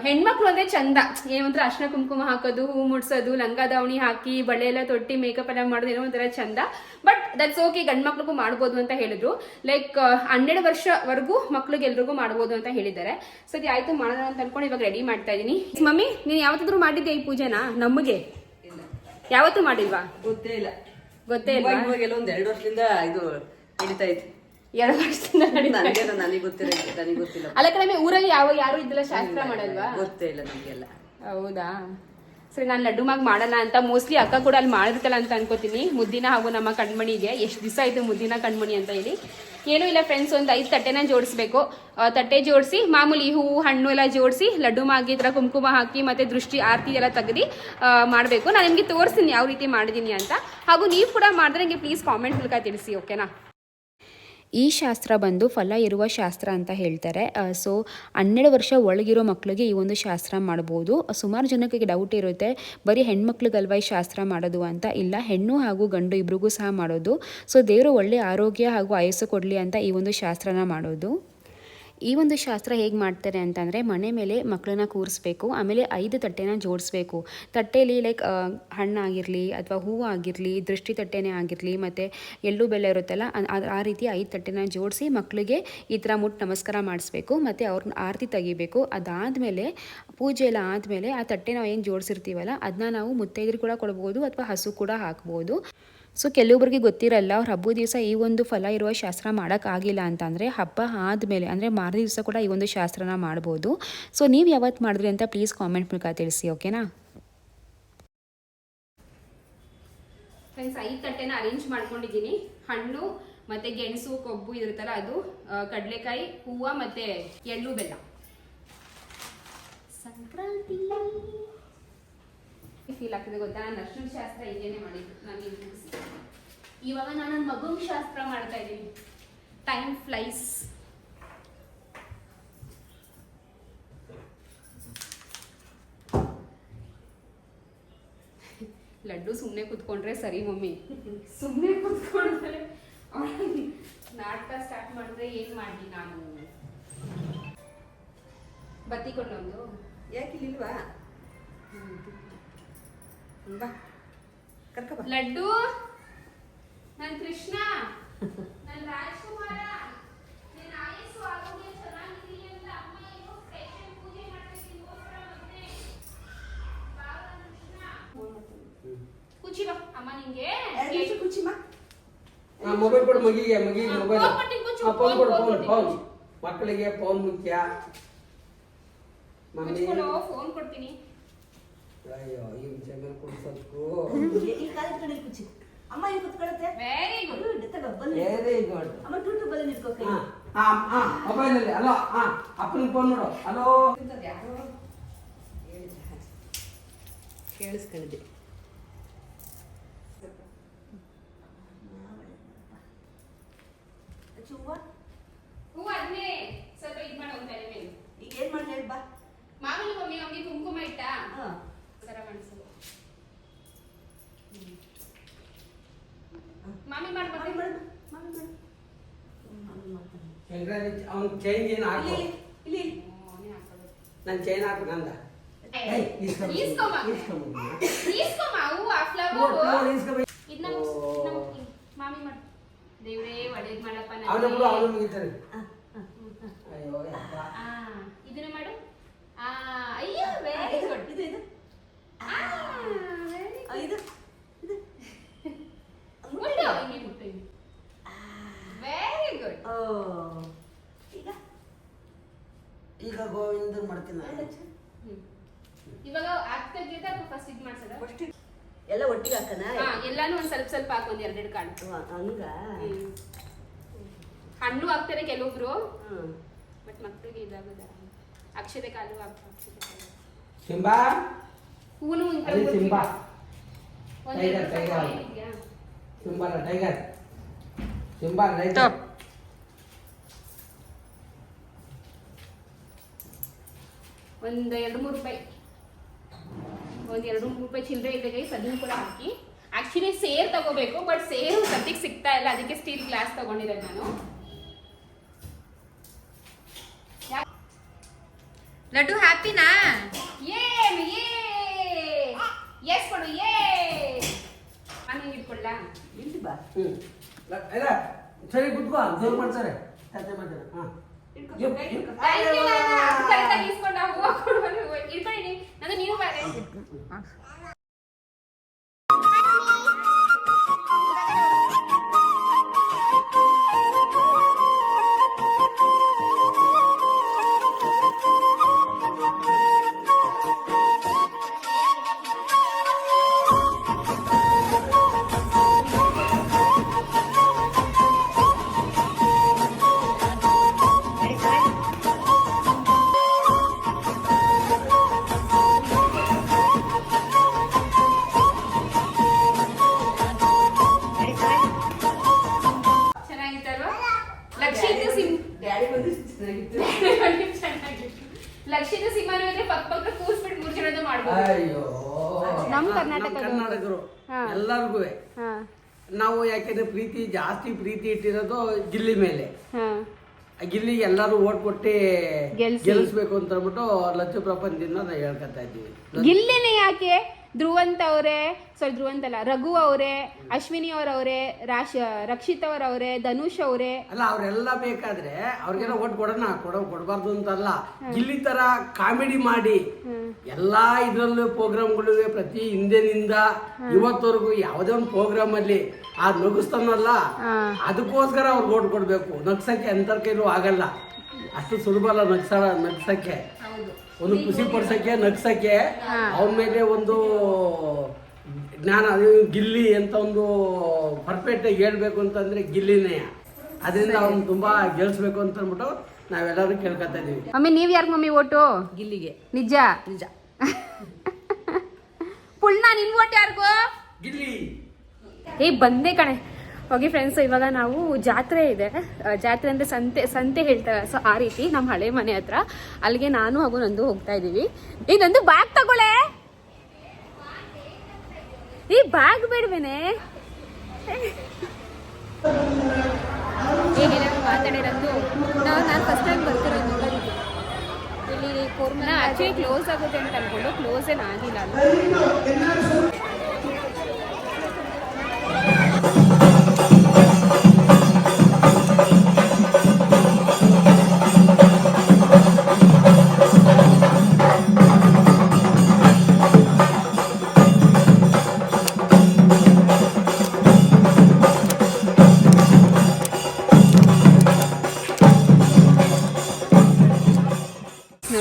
ಹೆಣ್ಮಕ್ಳು ಅಂದರೆ ಚಂದ. ಏನಂತರ ಅರ್ಶನ ಕುಂಕುಮ ಹಾಕೋದು, ಹೂ ಮುಡ್ಸೋದು, ಲಂಗ ದಾವಣಿ ಹಾಕಿ ಬಳೆ ಎಲ್ಲ ತೊಟ್ಟಿ ಮೇಕಪ್ ಎಲ್ಲ ಮಾಡೋದು ಏನೋ ಒಂಥರ ಚಂದ. ಬಟ್ ದಟ್ಸ್ ಓಕೆ ಗಂಡ್ ಮಕ್ಳಿಗೂ ಮಾಡ್ಬೋದು ಅಂತ ಹೇಳಿದ್ರು. ಲೈಕ್ ಹನ್ನೆರಡು ವರ್ಷವರೆಗೂ ಮಕ್ಳಿಗೆ ಎಲ್ರಿಗೂ ಮಾಡ್ಬೋದು ಅಂತ ಹೇಳಿದ್ದಾರೆ. ಸರಿ ಆಯ್ತು ಮಾಡೋಣ ಅಂತ ಅನ್ಕೊಂಡು ಇವಾಗ ರೆಡಿ ಮಾಡ್ತಾ ಇದೀನಿ ಮಮ್ಮಿ ನೀನ್ ಯಾವತ್ತಾದ್ರೂ ಮಾಡಿದ್ದೆ ಈ ಪೂಜೆನಾ? ನಮಗೆ? ಯಾವತ್ತೂ ಮಾಡಿಲ್ವಾ? ಗೊತ್ತೇ ಇಲ್ಲ. ಗೊತ್ತೇ ಇಲ್ಲ ಇವಾಗ ಒಂದ್ ಎರಡು ವರ್ಷದಿಂದ ಇದು ನಡೀತಾ ಇತ್ತು ಎರಡು ವರ್ಷದಿಂದ ನಡೀತಾ ನನಗೆ ಗೊತ್ತಿರ ನನಗೆ ಗೊತ್ತಿಲ್ಲ. ಅಲ್ಲ ಕಡಿಮೆ ಊರಲ್ಲಿ ಯಾವ ಯಾರು ಇದ್ದಿಲ್ಲ ಶಾಸ್ತ್ರ ಮಾಡಲ್ವಾ? ಗೊತ್ತೇ ಇಲ್ಲ ನಮಗೆಲ್ಲ ಹೌದಾ? ಸರಿ ನಾನು ಲಡ್ಡು ಮಾಗ್ ಮಾಡಲ್ಲ ಅಂತ ಮೋಸ್ಟ್ಲಿ ಅಕ್ಕ ಕೂಡ ಅಲ್ಲಿ ಮಾಡಿರ್ತಲ್ಲ ಅಂತ ಅನ್ಕೋತೀನಿ. ಮುದ್ದಿನ ಹಾಗೂ ನಮ್ಮ ಕಣ್ಮಣಿಗೆ ಎಷ್ಟು ದಿವಸ ಆಯ್ತು ಮುದ್ದಿನ ಕಣ್ಮಣಿ ಅಂತ ಹೇಳಿ. ಏನೂ ಇಲ್ಲ ಫ್ರೆಂಡ್ಸ್ ಒಂದು ಐದು ತಟ್ಟೆನ ಜೋಡಿಸ್ಬೇಕು. ತಟ್ಟೆ ಜೋಡಿಸಿ, ಮಾಮೂಲಿ ಹೂವು ಹಣ್ಣು ಎಲ್ಲ ಜೋಡಿಸಿ, ಲಡ್ಡು ಮಾಗಿ ಥರ ಕುಂಕುಮ ಹಾಕಿ, ಮತ್ತೆ ದೃಷ್ಟಿ, ಆರತಿ ಎಲ್ಲ ತೆಗೆದು ಮಾಡಬೇಕು. ನಾನು ನಿಮಗೆ ತೋರಿಸ್ತೀನಿ ಯಾವ ರೀತಿ ಮಾಡಿದ್ದೀನಿ ಅಂತ. ಹಾಗೂ ನೀವು ಕೂಡ ಮಾಡಿದ್ರೆ ನನಗೆ ಪ್ಲೀಸ್ ಕಾಮೆಂಟ್ ಮೂಲಕ ತಿಳಿಸಿ ಓಕೆನಾ ಈ ಶಾಸ್ತ್ರ ಬಂದು ಫಲ ಇರುವ ಶಾಸ್ತ್ರ ಅಂತ ಹೇಳ್ತಾರೆ. ಸೊ ಹನ್ನೆರಡು ವರ್ಷ ಒಳಗಿರೋ ಮಕ್ಕಳಿಗೆ ಈ ಒಂದು ಶಾಸ್ತ್ರ ಮಾಡ್ಬೋದು. ಸುಮಾರು ಜನಕ್ಕೆ ಡೌಟ್ ಇರುತ್ತೆ, ಬರೀ ಹೆಣ್ಮಕ್ಳಿಗಲ್ವ ಈ ಶಾಸ್ತ್ರ ಮಾಡೋದು ಅಂತ? ಇಲ್ಲ, ಹೆಣ್ಣು ಹಾಗೂ ಗಂಡು ಇಬ್ರಿಗೂ ಸಹ ಮಾಡೋದು. ಸೊ ದೇವರು ಒಳ್ಳೆ ಆರೋಗ್ಯ ಹಾಗೂ ಆಯಸ್ಸು ಕೊಡಲಿ ಅಂತ ಈ ಒಂದು ಶಾಸ್ತ್ರನ ಮಾಡೋದು. ಈ ಒಂದು ಶಾಸ್ತ್ರ ಹೇಗೆ ಮಾಡ್ತಾರೆ ಅಂತಂದರೆ ಮನೆ ಮೇಲೆ ಮಕ್ಕಳನ್ನ ಕೂರಿಸ್ಬೇಕು, ಆಮೇಲೆ ಐದು ತಟ್ಟೆನ ಜೋಡಿಸ್ಬೇಕು. ತಟ್ಟೆಯಲ್ಲಿ ಲೈಕ್ ಹಣ್ಣಾಗಿರಲಿ ಅಥವಾ ಹೂವು ಆಗಿರಲಿ, ದೃಷ್ಟಿ ತಟ್ಟೆನೇ ಆಗಿರಲಿ, ಮತ್ತು ಎಳ್ಳು ಬೆಲ್ಲ ಇರುತ್ತಲ್ಲ ಆ ರೀತಿ ಐದು ತಟ್ಟೆನ ಜೋಡಿಸಿ ಮಕ್ಕಳಿಗೆ ಈ ಥರ ಮುಟ್ಟು ನಮಸ್ಕಾರ ಮಾಡಿಸ್ಬೇಕು, ಮತ್ತು ಅವ್ರನ್ನ ಆರತಿ ತೆಗಿಬೇಕು. ಅದಾದಮೇಲೆ, ಪೂಜೆ ಎಲ್ಲ ಆದಮೇಲೆ ಆ ತಟ್ಟೆ ನಾವು ಏನು ಜೋಡಿಸಿರ್ತೀವಲ್ಲ ಅದನ್ನ ನಾವು ಮುತ್ತೈದರು ಕೂಡ ಕೊಡ್ಬೋದು ಅಥವಾ ಹಸು ಕೂಡ ಹಾಕ್ಬೋದು. ಸೊ ಕೆಲವೊಬ್ಬರಿಗೆ ಗೊತ್ತಿರಲ್ಲ ಅವ್ರ ಹಬ್ಬದ ದಿವಸ ಈ ಒಂದು ಫಲ ಇರುವ ಶಾಸ್ತ್ರ ಮಾಡೋಕ್ಕಾಗಿಲ್ಲ ಅಂತಂದರೆ ಹಬ್ಬ ಆದಮೇಲೆ ಅಂದರೆ ಮಾರನೇ ದಿವಸ ಕೂಡ ಈ ಒಂದು ಶಾಸ್ತ್ರನ ಮಾಡ್ಬೋದು. ಸೊ ನೀವು ಯಾವತ್ತು ಮಾಡಿದ್ರಿ ಅಂತ ಪ್ಲೀಸ್ ಕಾಮೆಂಟ್ ಮೂಲಕ ತಿಳಿಸಿ ಓಕೆನಾ ಫ್ರೆಂಡ್ಸ್ ಐದು ತಟ್ಟೆನ ಅರೇಂಜ್ ಮಾಡ್ಕೊಂಡಿದ್ದೀನಿ. ಹಣ್ಣು ಮತ್ತು ಗೆಣಸು ಕೊಬ್ಬು ಇರುತ್ತಲ್ಲ ಅದು ಕಡಲೆಕಾಯಿ ಹೂವು ಮತ್ತು ಮತ್ತೆ ಎಳ್ಳು ಬೆಲ್ಲ. ಸಂಕ್ರಾಂತಿ. ಫೀಲ್ ಆಗ್ತದೆ ಗೊತ್ತಾ ನಾನು ಅರ್ಶಿನ ಶಾಸ್ತ್ರ ಇದೇನೆ ಮಾಡಿದ್ದು ಮುಗಿಸಿ ಇವಾಗ ನಾನು ನನ್ನ ಶಾಸ್ತ್ರ ಮಾಡ್ತಾ ಇದ್ದೀನಿ ಟೈಮ್ ಫ್ಲೈಸ್ ಲಡ್ಡು ಸುಮ್ಮನೆ ಕುತ್ಕೊಂಡ್ರೆ ಸರಿ ಮಮ್ಮಿ ಸುಮ್ಮನೆ ಕುತ್ಕೊಂಡ್ರೆ ನಾಟಕ ಸ್ಟಾರ್ಟ್ ಮಾಡಿದ್ರೆ ಏನ್ ಮಾಡಲಿ ನಾನು? ಬತ್ತಿ ಕೊಂಡೊಂದು. ಯಾಕೆ ಇಲ್ವಾ ಬಾ ಕರ್ಕ ಬಾ. ಲಡ್ಡು? ನನ್ ಕೃಷ್ಣ. ನನ್ ರಾಜ್ಕುಮಾರ. ನಿನ್ನ ಆಯಸ್ಸು ಆರೋಗ್ಯ ಚೆನ್ನಾಗಿರ್ಲಿ ಅಂತ ಅಮ್ಮ ಏನೋ ಸ್ಪೆಷಲ್ ಪೂಜೆ ಮಾಡ್ತಿದ್ದೀನಿಗೋಸ್ಕರ ಬಂದೆ ಕೃಷ್ಣ. ಕುಚಿ ಬಾ. ಅಮ್ಮ ನಿಂಗೆ? ಮೊಬೈಲ್ ಕೊಡು ಮಗಿಗೆ ಮಗಿಗೆ ಮೊಬೈಲ್ ಫೋನ್ ಕೊಡು ಫೋನ್ ಫೋನ್ ಮಕ್ಕಳಿಗೆ ಫೋನ್ ಮುಖ್ಯ. ಮಮ್ಮಿ. ಫೋನ್ ಕೊಡ್ತೀನಿ. ಅಯ್ಯೋ ಈ ವಿಷಯ ಮೇಲೆ ಕುಡ್ಸೋದ್ಕು ಈ ಕಾಲದ ಕಡೆ ಕುಚ್ಚಿ ಅಮ್ಮ ಇಲ್ಲಿ ಕುತ್ಕೊಳತ್ತೆ ವೆರಿ ಗುಡ್ ತಗೋ ವೆರಿ ಗುಡ್ ಅಮ್ಮ ಟುಟು ಬಂದು ನಿಂತ್ಕೋ ಕೈ. ಹಾ ಹಾ ಮೊಬೈಲ್ ಅಲ್ಲಿ ಹಲೋ ಹಾ ಅಪ್ಪನಿಗೆ ಫೋನ್ ಮಾಡು. ಹಲೋ. ಕೇಳಿಸ್ಕೊಂಡಿದ್ದೆ ಹೂವ ಸ್ವಲ್ಪ ಇದ್ ಮಾಡೋ ಒಂದು ತಲೆ ಮೇಲೆ ಈಗ ಏನ್ ಮಾಡ್ಲಿ ಬಾ. ಮಾಮೂಲಿ ಮಮ್ಮಿ ಅವ್ನಿಗೆ ಕುಂಕುಮ ಇಟ್ಟ. ಸರ ಮಾಡಿಸು ಮಾಮಿ ಮಾಡಿ ಮಾಮಿ ಮಾಡು. ಮಾಮಿ ಮಾಡು. ಮಾಮಿ ಮಾಡ್ತಾನೆ ಸಂಕ್ರಾಂತಿ ಅವ್ನ ಚೈನ್ ಏನು ಹಾಕಿ. ಇಲ್ಲಿ ಇಲ್ಲಿ ನನ್ನ ಚೈನ್ ಹಾಕು ನಂದ. ಮಾಮಿ ಮಾಡು. ದೇವ್ರೇ ಒಳ್ಳೇದ್ ಮಾಡಪ್ಪ ಅಯ್ಯೋ ಯಪ್ಪ. ಆ, ಇದನ್ನ ಮಾಡು ಆ, ಅಯ್ಯೋ ವೆರಿ ಗುಡ್ ಇದು ಇದು ಆ, ಇದು ಇದು ಮುಟ್ಟು ಹಿಂಗೆ ಮುಟ್ಟು ವೆರಿ ಗುಡ್ ಓ ಈಗ ಈಗ ಗೋವಿಂದ ಮಾಡ್ತೀನಿ ನಾನು. ಇವಾಗ ಜೊತೆ ಅಥವಾ ಫಸ್ಟ್ ಇದ್ ಮಾಡ್ಸದ? ಫಸ್ಟ್ ಎಲ್ಲ ಒಟ್ಟಿಗೆ ಹಾಕನ? ಹಾ ಎಲ್ಲಾನು ಒಂದ್ ಸ್ವಲ್ಪ ಸ್ವಲ್ಪ ಹಾಕೊಂಡ್ ಎರಡೆರಡು ಕಾಳು. ಹಂಗ? ಹ್ಮ್. ಹಣ್ಣು ಹಾಕ್ತಾರೆ ಕೆಲವೊಬ್ರು ಹ್ಮ್. ಬಟ್ ಮಕ್ಕಳಿಗೆ ಇದಾಗದ ಅಕ್ಷತೆ ಕಾಲು ಹಾಕ್ತಾರೆ ಅಕ್ಷತೆ ಕಾಲು. ಸಿಂಬಾ? ಹೂನು ಅಲ್ಲಿ ಸಿಂಬಾ. ಒಂದ್ ಟೈಗರ್, ಎರಡು ಟೈಗರ್. ಸ್ವಲ್ಪ ಇದೆಯಾ? Simba tiger Simba right Stop. ಒಂದು ಎರಡು ಮೂರು ರೂಪಾಯಿ. ಒಂದು ಎರಡು ಮೂರು ರೂಪಾಯಿ ಚಿಲ್ಲರೆ ಇದೆ ಗೈಸ್ ಅದನ್ನು ಕೂಡ ಹಾಕಿ. ಆಕ್ಚುಲಿ ಸೇರ್ ತಗೋಬೇಕು ಬಟ್ ಸೇರು ಸದ್ಯಕ್ಕೆ ಸಿಗ್ತಾ ಇಲ್ಲ. ಅದಕ್ಕೆ ಸ್ಟೀಲ್ ಗ್ಲಾಸ್ ತಗೊಂಡಿರೋದು ನಾನು. ಲಡ್ಡು ಹ್ಯಾಪಿನಾ? ಏನ್ ಏ ಎಸ್ ಕೊಡು ಏ ನಾನು ಹಿಂಗೆ ಇಟ್ಕೊಳ್ಳಾ ಇಲ್ಲಿ ಬಾ. ಸರಿ ಗುಡ್ ಕುತ್ಕೋ ಜೋರು ಮಾಡ್ತಾರೆ. ಮಾಡ್ತಾರೆ. ಹಾಂ. ಇಲ್ಕಂತುಗೇ ಇಲ್ಕಂತುಗೇ ಥ್ಯಾಂಕ್ ಯು. ನಾನು ಆ ಕಡೆಗೆ ಇಸ್ಕೊಂಡ ಹಾಗೆ. ಪ್ರೀತಿ ಜಾಸ್ತಿ ಪ್ರೀತಿ ಇಟ್ಟಿರೋದು ಗಿಲ್ಲಿ ಮೇಲೆ. ಗಿಲ್ಲಿ ಆ ಗಿಲ್ಲಿಗೆ ಎಲ್ಲರೂ ಓಟ್ ಕೊಟ್ಟಿ ಗೆಲ್ಸಿ. ಗೆಲ್ಲಿಸ್ಬೇಕು ಅಂತ ಅಂದ್ಬಿಟ್ಟು ಲಚ್ಚು ಪ್ರಪಂಚದಿಂದ ನಾವು ಹೇಳ್ಕೊತಾ ಇದ್ದೀವಿ. ಗಿಲ್ಲಿನೇ ಯಾಕೆ? ಧ್ರುವಂತ್ ಅವರೇ ಸಾರಿ ಧ್ರುವಂತ ಅಲ್ಲ ರಘು ಅವರೇ ಅಶ್ವಿನಿ ಅವರವ್ರೆ ರಾಶ ರಕ್ಷಿತ್ ಅವರವ್ರೆ ಧನುಷ್ ಅವರೇ. ಅಲ್ಲ ಅವರೆಲ್ಲ ಬೇಕಾದ್ರೆ ಅವ್ರಿಗೆಲ್ಲ ಓಟ್ ಕೊಡೋಣ ಕೊಡೋ ಕೊಡಬಾರ್ದು ಅಂತಲ್ಲ. ಇಲ್ಲಿ ತರ ಕಾಮಿಡಿ ಮಾಡಿ. ಎಲ್ಲಾ ಇದ್ರಲ್ಲೂ ಪ್ರೋಗ್ರಾಮ್ಗಳು ಪ್ರತಿ ಹಿಂದಿನಿಂದ ಇವತ್ತವರೆಗೂ ಯಾವುದೇ ಒಂದು ಪ್ರೋಗ್ರಾಮ್ ಅಲ್ಲಿ ಆ ನಗುಸ್ತಾನಲ್ಲ ಅದಕ್ಕೋಸ್ಕರ ಅವ್ರಿಗೆ ಓಟ್ ಕೊಡ್ಬೇಕು. ನಗ್ಸಕ್ಕೆ ಎಂತರ ಕೈಲೂ ಆಗಲ್ಲ. ಅಷ್ಟು ಸುಲಭ ಅಲ್ಲ ನಗ್ಸ ನಗ್ಸಕ್ಕೆ. ಒಂದು ಖುಷಿ ಪಡ್ಸಕ್ಕೆ ನಗ್ಸಕ್ಕೆ ಅವ್ರ ಮೇಲೆ ಒಂದು ಜ್ಞಾನ ಅದು ಗಿಲ್ಲಿ ಅಂತ ಒಂದು ಪರ್ಫೆಕ್ಟ್ ಆಗಿ ಹೇಳ್ಬೇಕು ಅಂತಂದ್ರೆ ಗಿಲ್ಲಿನೇ. ಅದರಿಂದ ಅವ್ನು ತುಂಬಾ ಗೆಲ್ಸ್ಬೇಕು ಅಂತ ಅಂದ್ಬಿಟ್ಟು ನಾವೆಲ್ಲರೂ ಕೇಳ್ಕೊತಾ ಇದೀವಿ. ಮಮ್ಮಿ ನೀವ್ ಯಾರ್ ಮಮ್ಮಿ ಓಟು? ಗಿಲ್ಲಿಗೆ. ನಿಜ? ನಿಜ. ಪುಳ್ಳ ನಿನ್ ಓಟ್ ಯಾರಿಗೂ? ಗಿಲ್ಲಿ. ಏ ಬಂದೆ ಕಣೆ. ಓಕೆ ಫ್ರೆಂಡ್ಸ್ ಇವಾಗ ನಾವು ಜಾತ್ರೆ ಇದೆ. ಜಾತ್ರೆ ಅಂದ್ರೆ ಸಂತೆ ಸಂತೆ ಹೇಳ್ತಾರೆ. ಸೊ ಆ ರೀತಿ ನಮ್ಮ ಹಳೆ ಮನೆ ಹತ್ರ ಅಲ್ಲಿಗೆ ನಾನು ಹಾಗೂ ನಂದು ಹೋಗ್ತಾ ಇದೀವಿ ಈ ನಂದು ಬ್ಯಾಗ್ ತಗೊಳೆ ಈ ಬ್ಯಾಗ್ ಬೇಡವೇನೆ! ಹೇಗೆಲ್ಲ ಮಾತಾಡಿರೋದು ನಾವು ನಾನು ಫಸ್ಟ್ ಟೈಮ್ ಬರ್ತಿರೋದು ಇಲ್ಲಿ ಕೋರ್ಮನ ಆಕ್ಚುಲಿ ಕ್ಲೋಸ್ ಆಗುತ್ತೆ ಅಂತ ಅನ್ಕೊಂಡು ಕ್ಲೋಸ್ ಏನು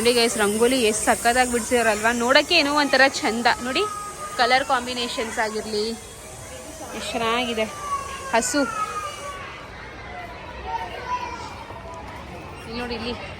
ನೋಡಿ ಗೈಸ್ ರಂಗೋಲಿ ಎಷ್ಟು ಸಕ್ಕದಾಗಿ ಬಿಡ್ಸಿದಾರಲ್ವಾ? ನೋಡಕ್ಕೆ ಏನೋ ಒಂಥರ ಚಂದ. ನೋಡಿ ಕಲರ್ ಕಾಂಬಿನೇಷನ್ಸ್ ಆಗಿರಲಿ. ಎಷ್ಟು ಚೆನ್ನಾಗಿದೆ. ಹಸು. ನೋಡಿ, ಇಲ್ಲಿ.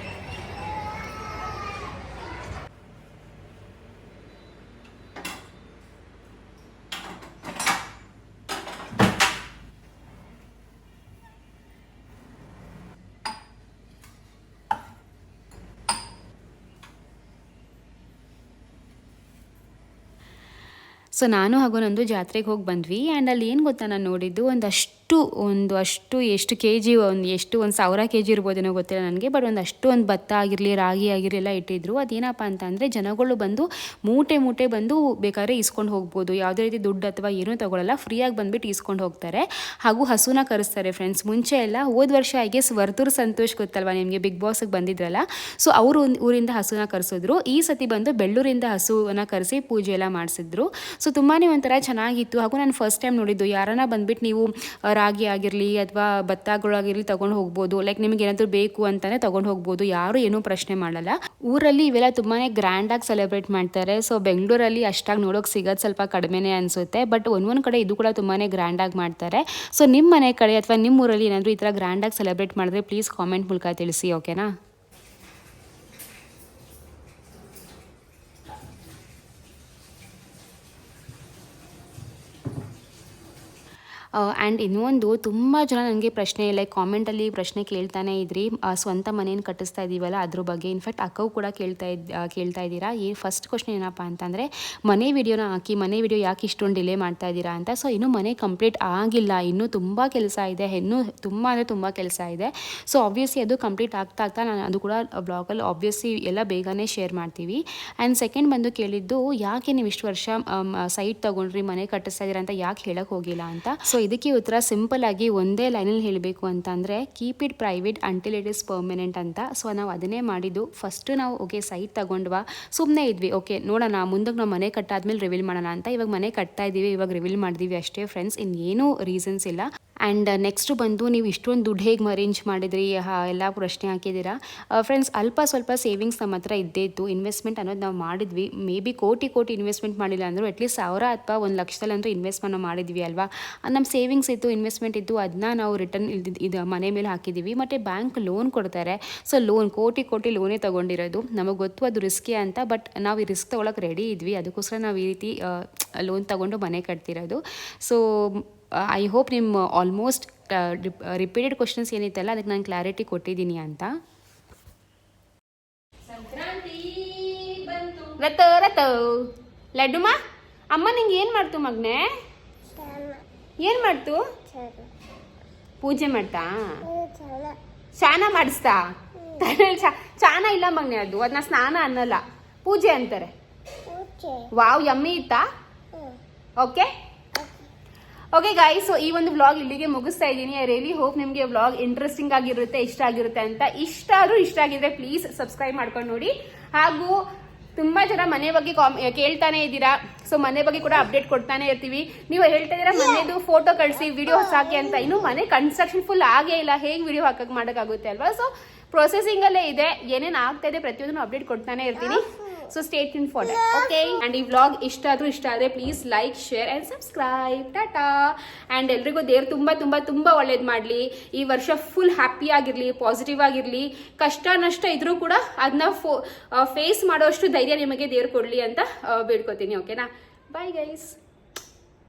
ಸೊ ನಾನು ಹಾಗೂ ನಂದು ಜಾತ್ರೆಗೆ ಹೋಗಿ ಬಂದ್ವಿ. ಆ್ಯಂಡ್ ಅಲ್ಲಿ ಏನು ಗೊತ್ತಾ ನಾನು ನೋಡಿದ್ದು? ಒಂದಷ್ಟು, ಒಂದು ಅಷ್ಟು ಎಷ್ಟು ಕೆ ಜಿ ಒಂದು ಎಷ್ಟು, ಒಂದು ಸಾವಿರ ಕೆ ಜಿ ಇರ್ಬೋದೇನೋ ಗೊತ್ತಿಲ್ಲ ನನಗೆ. ಬಟ್ ಒಂದು ಅಷ್ಟು ಒಂದು ಭತ್ತ ಆಗಿರಲಿ, ರಾಗಿ ಆಗಿರಲಿ ಎಲ್ಲ ಇಟ್ಟಿದ್ರು. ಅದೇನಪ್ಪ ಅಂತ ಅಂದರೆ ಜನಗಳು ಬಂದು ಮೂಟೆ ಮೂಟೆ ಬಂದು ಬೇಕಾದ್ರೆ ಇಸ್ಕೊಂಡು ಹೋಗ್ಬೋದು. ಯಾವುದೇ ರೀತಿ ದುಡ್ಡು ಅಥವಾ ಏನೂ ತಗೊಳ್ಳಲ್ಲ ಫ್ರೀಯಾಗಿ ಬಂದುಬಿಟ್ಟು ಇಸ್ಕೊಂಡು ಹೋಗ್ತಾರೆ. ಹಾಗೂ ಹಸುನ ಕರೆಸ್ತಾರೆ ಫ್ರೆಂಡ್ಸ್ ಮುಂಚೆ ಎಲ್ಲ ಹೋದ ವರ್ಷ ಐ ಗೆಸ್ ವರ್ತೂರ್ ಸಂತೋಷ್ ಗೊತ್ತಲ್ವಾ ನಿಮಗೆ? ಬಿಗ್ ಬಾಸ್ಗೆ ಬಂದಿದ್ರಲ್ಲ. ಸೊ ಅವರು ಊರಿಂದ ಹಸುನ ಕರೆಸಿದ್ರು. ಈ ಸತಿ ಬಂದು ಬೆಳ್ಳೂರಿಂದ ಹಸುವನ್ನ ಕರೆಸಿ ಪೂಜೆ ಎಲ್ಲ ಮಾಡಿಸಿದ್ರು. ಸೊ ತುಂಬಾ ಒಂಥರ ಚೆನ್ನಾಗಿತ್ತು. ಹಾಗೂ ನಾನು ಫಸ್ಟ್ ಟೈಮ್ ನೋಡಿದ್ದು. ಯಾರನ್ನ ಬಂದ್ಬಿಟ್ಟು ನೀವು ರಾಗಿ ಆಗಿರಲಿ ಅಥವಾ ಭತ್ತಗಳಾಗಿರಲಿ ತಗೊಂಡು ಹೋಗ್ಬೋದು. ಲೈಕ್ ನಿಮಗೆ ಏನಾದರೂ ಬೇಕು ಅಂತಲೇ ತಗೊಂಡು ಹೋಗ್ಬೋದು. ಯಾರು ಏನೂ ಪ್ರಶ್ನೆ ಮಾಡಲ್ಲ. ಊರಲ್ಲಿ ಇವೆಲ್ಲ ತುಂಬಾ ಗ್ರ್ಯಾಂಡಾಗಿ ಸೆಲೆಬ್ರೇಟ್ ಮಾಡ್ತಾರೆ. ಸೊ ಬೆಂಗಳೂರಲ್ಲಿ ಅಷ್ಟಾಗಿ ನೋಡೋಕೆ ಸಿಗೋದು ಸ್ವಲ್ಪ ಕಡಿಮೆನೇ ಅನಿಸುತ್ತೆ. ಬಟ್ ಒಂದೊಂದು ಕಡೆ ಇದು ಕೂಡ ತುಂಬಾ ಗ್ರ್ಯಾಂಡಾಗಿ ಮಾಡ್ತಾರೆ. ಸೊ ನಿಮ್ಮ ಮನೆ ಕಡೆ ಅಥವಾ ನಿಮ್ಮ ಊರಲ್ಲಿ ಏನಾದರೂ ಈ ಥರ ಗ್ರ್ಯಾಂಡಾಗಿ ಸೆಲೆಬ್ರೇಟ್ ಮಾಡಿದ್ರೆ ಪ್ಲೀಸ್ ಕಾಮೆಂಟ್ ಮೂಲಕ ತಿಳಿಸಿ ಓಕೆನಾ ಆ್ಯಂಡ್ ಇನ್ನೊಂದು, ತುಂಬ ಜನ ನನಗೆ ಪ್ರಶ್ನೆ ಲೈಕ್ ಕಾಮೆಂಟಲ್ಲಿ ಪ್ರಶ್ನೆ ಕೇಳ್ತಾನೆ ಇದ್ರಿ. ಸ್ವಂತ ಮನೇನ ಕಟ್ಟಿಸ್ತಾ ಇದ್ದೀವಲ್ಲ ಅದ್ರ ಬಗ್ಗೆ. ಇನ್ಫ್ಯಾಕ್ಟ್ ಅಕ್ಕವು ಕೂಡ ಕೇಳ್ತಾ ಇದ್ ಕೇಳ್ತಾ ಇದ್ದೀರಾ. ಈ ಫಸ್ಟ್ ಕ್ವಶನ್ ಏನಪ್ಪ ಅಂತಂದರೆ, ಮನೆ ವಿಡಿಯೋನ ಹಾಕಿ, ಮನೆ ವಿಡಿಯೋ ಯಾಕೆ ಇಷ್ಟೊಂದು ಡಿಲೇ ಮಾಡ್ತಾ ಇದ್ದೀರಾ ಅಂತ. ಸೊ ಇನ್ನೂ ಮನೆ ಕಂಪ್ಲೀಟ್ ಆಗಿಲ್ಲ. ಇನ್ನೂ ತುಂಬ ಕೆಲಸ ಇದೆ. ಇನ್ನೂ ತುಂಬ ಅಂದರೆ ತುಂಬ ಕೆಲಸ ಇದೆ. ಸೊ ಆಬ್ವಿಯಸ್ಲಿ ಅದು ಕಂಪ್ಲೀಟ್ ಆಗ್ತಾ ಆಗ್ತಾ ನಾನು ಅದು ಕೂಡ ಬ್ಲಾಗಲ್ಲಿ ಆಬ್ವಿಯಸ್ಲಿ ಎಲ್ಲ ಬೇಗನೆ ಶೇರ್ ಮಾಡ್ತೀವಿ. ಆ್ಯಂಡ್ ಸೆಕೆಂಡ್ ಬಂದು ಕೇಳಿದ್ದು, ಯಾಕೆ ನೀವು ಇಷ್ಟು ವರ್ಷ ಸೈಟ್ ತೊಗೊಂಡ್ರಿ, ಮನೆ ಕಟ್ಟಿಸ್ತಾ ಇದ್ದೀರಾ ಅಂತ ಯಾಕೆ ಹೇಳಕ್ಕೆ ಹೋಗಿಲ್ಲ ಅಂತ. ಸೊ ಇದಕ್ಕೆ ಉತ್ತರ ಸಿಂಪಲ್ ಆಗಿ ಒಂದೇ ಲೈನಲ್ಲಿ ಹೇಳಬೇಕು ಅಂತಂದರೆ keep it private until it is permanent ಅಂತ. ಸೊ ನಾವು ಅದನ್ನೇ ಮಾಡಿದ್ದು. ಫಸ್ಟು ನಾವು ಓಕೆ ಸೈಟ್ ತಗೊಂಡ್ವಾ? ಸುಮ್ಮನೆ ಇದ್ವಿ ಓಕೆ ನೋಡೋಣ, ಮುಂದಕ್ಕೆ ನಾವು ಮನೆ ಕಟ್ಟಾದ್ಮೇಲೆ ರಿವೀಲ್ ಮಾಡೋಣ ಅಂತ. ಇವಾಗ ಮನೆ ಕಟ್ತಾ ಇದ್ದೀವಿ ಇವಾಗ ರಿವೀಲ್ ಮಾಡಿದೀವಿ ಅಷ್ಟೇ ಫ್ರೆಂಡ್ಸ್ ಇನ್ನೇನು ರೀಸನ್ಸ್ ಇಲ್ಲ. ಆ್ಯಂಡ್ ನೆಕ್ಸ್ಟು ಬಂದು ನೀವು ಇಷ್ಟೊಂದು ದುಡ್ಡು ಹೇಗೆ ಅರೇಂಜ್ ಮಾಡಿದ್ರಿ? ಎಲ್ಲ ಪ್ರಶ್ನೆ ಹಾಕಿದ್ದೀರಾ? ಫ್ರೆಂಡ್ಸ್ ಅಲ್ಪ ಸ್ವಲ್ಪ ಸೇವಿಂಗ್ಸ್ ನಮ್ಮ ಹತ್ರ ಇದ್ದೇ ಇತ್ತು. ಇನ್ವೆಸ್ಟ್ಮೆಂಟ್ ಅನ್ನೋದು ನಾವು ಮಾಡಿದ್ವಿ. ಮೇ ಬಿ ಕೋಟಿ ಕೋಟಿ ಇನ್ವೆಸ್ಟ್ಮೆಂಟ್ ಮಾಡಿಲ್ಲ ಅಂದರೂ ಅಟ್ಲೀಸ್ಟ್ ಸಾವಿರ ಅಥವಾ ಒಂದು ಲಕ್ಷದಲ್ಲಂತೂ ಇನ್ವೆಸ್ಟ್ಮೆಂಟ್ ಮಾಡಿದ್ವಿ ಅಲ್ವಾ? ನಮ್ಮ ಸೇವಿಂಗ್ಸ್ ಇತ್ತು ಇನ್ವೆಸ್ಟ್ಮೆಂಟ್ ಇತ್ತು ಅದನ್ನ ನಾವು ರಿಟರ್ನ್ ಇದು ಇದು ಮನೆ ಮೇಲೆ ಹಾಕಿದ್ದೀವಿ ಮತ್ತು ಬ್ಯಾಂಕ್ ಲೋನ್ ಕೊಡ್ತಾರೆ. ಸೊ ಲೋನ್ ಕೋಟಿ ಕೋಟಿ ಲೋನೇ ತೊಗೊಂಡಿರೋದು. ನಮಗೆ ಗೊತ್ತು ಅದು ರಿಸ್ಕಿ ಅಂತ ಬಟ್ ನಾವು ಈ ರಿಸ್ಕ್ ತೊಗೊಳಕ್ಕೆ ರೆಡಿ ಇದ್ವಿ. ಅದಕ್ಕೋಸ್ಕರ ನಾವು ಈ ರೀತಿ ಲೋನ್ ತೊಗೊಂಡು ಮನೆ ಕಟ್ತಿರೋದು. ಸೊ ಐ ಹೋಪ್ ನಿಮ್ಮ ಆಲ್ಮೋಸ್ಟ್ ರಿಪೀಟೆಡ್ ಕ್ವಶನ್ಸ್ ಏನಿತ್ತಲ್ಲ ಅದಕ್ಕೆ ನಾನು ಕ್ಲಾರಿಟಿ ಕೊಟ್ಟಿದ್ದೀನಿ ಅಂತ. ರತ ರತ ಲಡ್ಡುಮ ಅಮ್ಮ ನಿಂಗೆ ಏನು ಮಾಡ್ತು ಮಗ್ನೆ? ಏನು ಮಾಡ್ತು? ಪೂಜೆ ಮಾಡ್ತಾ? ಸ್ನಾನ ಮಾಡಿಸ್ತಾ? ಚಾನ ಇಲ್ಲ ಮಗ್ನೆ ಅದು ಅದನ್ನ ಸ್ನಾನ ಅನ್ನಲ್ಲ. ಪೂಜೆ ಅಂತಾರೆ. ವಾವ್ ಯಮ್ಮಿ ಇತ್ತಾ? ಓಕೆ ಓಕೆ ಗಾಯ್ ಸೊ ಈ ಒಂದು ವ್ಲಾಗ್ ಇಲ್ಲಿಗೆ ಮುಗಿಸ್ತಾ ಇದ್ದೀನಿ. ಐ ರಿಯಲಿ ಹೋಪ್ ನಿಮಗೆ ವ್ಲಾಗ್ ಇಂಟ್ರೆಸ್ಟಿಂಗ್ ಆಗಿರುತ್ತೆ, ಇಷ್ಟ ಆಗಿರುತ್ತೆ ಅಂತ. ಇಷ್ಟ ಆದರೂ ಇಷ್ಟ ಆಗಿದ್ರೆ ಪ್ಲೀಸ್ ಸಬ್ಸ್ಕ್ರೈಬ್ ಮಾಡ್ಕೊಂಡು ನೋಡಿ. ಹಾಗೂ ತುಂಬ ಜನ ಮನೆ ಬಗ್ಗೆ ಕಾಮ್ ಕೇಳ್ತಾನೆ ಇದ್ದೀರಾ ಸೊ ಮನೆ ಬಗ್ಗೆ ಕೂಡ ಅಪ್ಡೇಟ್ ಕೊಡ್ತಾನೆ ಇರ್ತೀವಿ. ನೀವು ಹೇಳ್ತಾ ಇದ್ದೀರಾ, ಮನೆದು ಫೋಟೋ ಕಳಿಸಿ ವಿಡಿಯೋ ಹಾಕಿ ಅಂತ. ಇನ್ನು ಮನೆ ಕನ್ಸ್ಟ್ರಕ್ಷನ್ ಫುಲ್ ಆಗೇ ಇಲ್ಲ, ಹೇಗೆ ವಿಡಿಯೋ ಹಾಕಕ್ ಮಾಡೋಕ್ಕಾಗುತ್ತೆ ಅಲ್ವಾ? ಸೊ ಪ್ರೊಸೆಸಿಂಗಲ್ಲೇ ಇದೆ. ಏನೇನು ಆಗ್ತಾ ಇದೆ ಪ್ರತಿಯೊಂದು ಅಪ್ಡೇಟ್ ಕೊಡ್ತಾನೆ ಇರ್ತೀನಿ. So stay in for okay and ಈ ವ್ಲಾಗ್ ಇಷ್ಟ ಆದ್ರೂ ಇಷ್ಟ ಆದರೆ please like share and subscribe tata and ಎಲ್ರಿಗೂ ದೇವ್ರು ತುಂಬ ತುಂಬ ತುಂಬ ಒಳ್ಳೇದು ಮಾಡಲಿ. ಈ ವರ್ಷ ಫುಲ್ ಹ್ಯಾಪಿ ಆಗಿರಲಿ ಪಾಸಿಟಿವ್ ಆಗಿರಲಿ. ಕಷ್ಟ ನಷ್ಟ ಇದ್ರೂ ಕೂಡ ಅದನ್ನ ಫೋ ಫೇಸ್ ಮಾಡೋಷ್ಟು ಧೈರ್ಯ ನಿಮಗೆ ದೇವ್ರು ಕೊಡಲಿ ಅಂತ ಬೇಡ್ಕೋತೀನಿ ಬೇಡ್ಕೊತೀನಿ ಓಕೆನಾ ಬಾಯ್ ಗೈಸ್